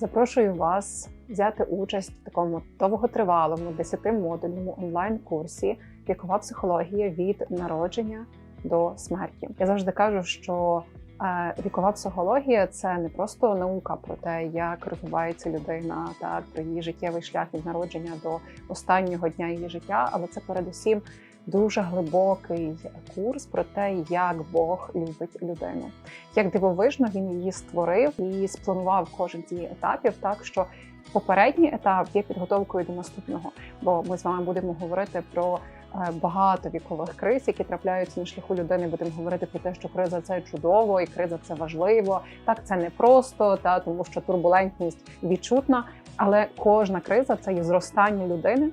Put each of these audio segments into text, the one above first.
Запрошую вас взяти участь в такому довготривалому 10-модульному онлайн-курсі Вікова психологія від народження до смерті. Я завжди кажу, що е, вікова психологія це не просто наука про те, як розвивається людина, так про її життєвий шлях від народження до останнього дня її життя, але це передусім дуже глибокий курс про те, як Бог любить людину. Як дивовижно він її створив і спланував кожен з її етапів, так що попередній етап є підготовкою до наступного. Бо ми з вами будемо говорити про е, багато вікових криз, які трапляються на шляху людини. Будемо говорити про те, що криза це чудово, і криза це важливо. Так це не просто, та тому що турбулентність відчутна, але кожна криза це є зростання людини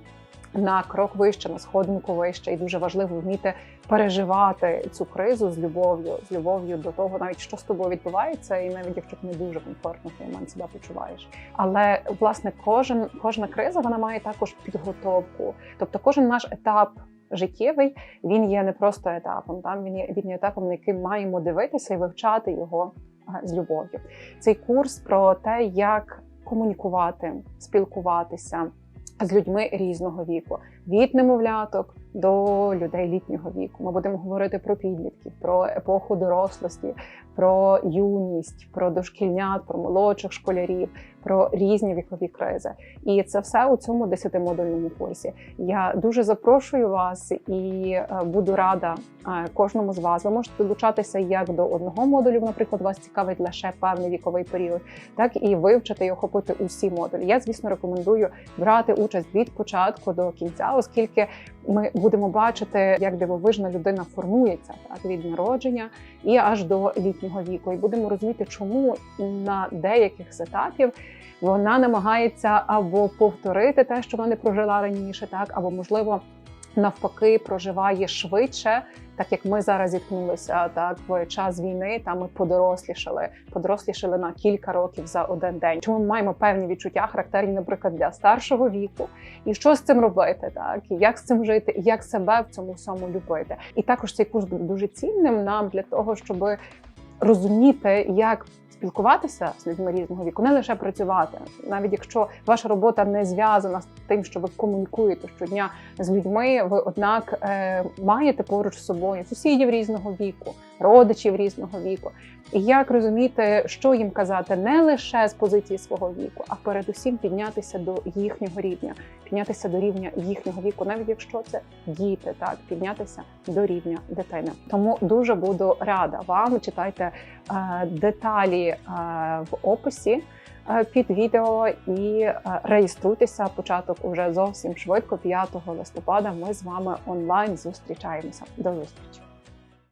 на крок вище, на сходинку вище, і дуже важливо вміти переживати цю кризу з любов'ю, з любов'ю до того, навіть що з тобою відбувається, і навіть якщо ти не дуже комфортно в момент себе почуваєш. Але власне кожен кожна криза вона має також підготовку, тобто кожен наш етап. Життєвий він є не просто етапом, там він є він є етапом, на яким маємо дивитися і вивчати його е, з любов'ю. Цей курс про те, як комунікувати, спілкуватися з людьми різного віку, від немовляток до людей літнього віку. Ми будемо говорити про підлітків, про епоху дорослості, про юність, про дошкільнят, про молодших школярів, про різні вікові кризи. І це все у цьому десятимодульному курсі. Я дуже запрошую вас і е, буду рада е, кожному з вас. Ви можете долучатися як до одного модулю, наприклад, вас цікавить лише певний віковий період, так і вивчити і охопити усі модулі. Я, звісно, рекомендую брати участь від початку до кінця, оскільки ми будемо бачити, як дивовижна людина формується так від народження і аж до літнього віку. І будемо розуміти, чому на деяких з етапів вона намагається або повторити те, що вона не прожила раніше, так або можливо. Навпаки, проживає швидше, так як ми зараз зіткнулися так в час війни. Та ми подорослішали, подорослішали на кілька років за один день. Чому ми маємо певні відчуття, характерні, наприклад, для старшого віку, і що з цим робити, так і як з цим жити, і як себе в цьому всьому любити. І також цей курс буде дуже цінним нам для того, щоб розуміти, як спілкуватися з людьми різного віку, не лише працювати, навіть якщо ваша робота не зв'язана з тим, що ви комунікуєте щодня з людьми, ви однак е, маєте поруч з собою сусідів різного віку, родичів різного віку. І як розуміти, що їм казати не лише з позиції свого віку, а передусім піднятися до їхнього рівня, піднятися до рівня їхнього віку, навіть якщо це діти, так піднятися до рівня дитини. Тому дуже буду рада вам. Читайте е, деталі е, в описі. е, Під відео і е, реєструйтеся. Початок уже зовсім швидко, 5 листопада. Ми з вами онлайн зустрічаємося. До зустрічі.